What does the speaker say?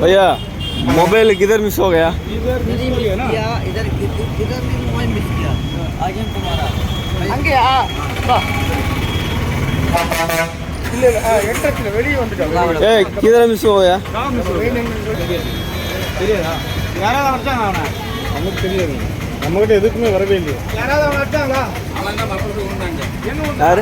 भैया मोबाइल किधर मिस हो गया किया इधर इधर भी मोबाइल मिस किया आगे तुम्हारा அங்கேயா வா இல்ல இல்ல என்ட்ரன்ஸ்ல வெளியே வந்துட்டோம் ए किधर मिस हो गया தெரியாதா யாராவது அடிச்சாங்க அவனை நமக்கு தெரியாது நம்மகிட்ட எதுக்குமே வரவே இல்லையே யாராவது அவனை அடிச்சாங்களா यार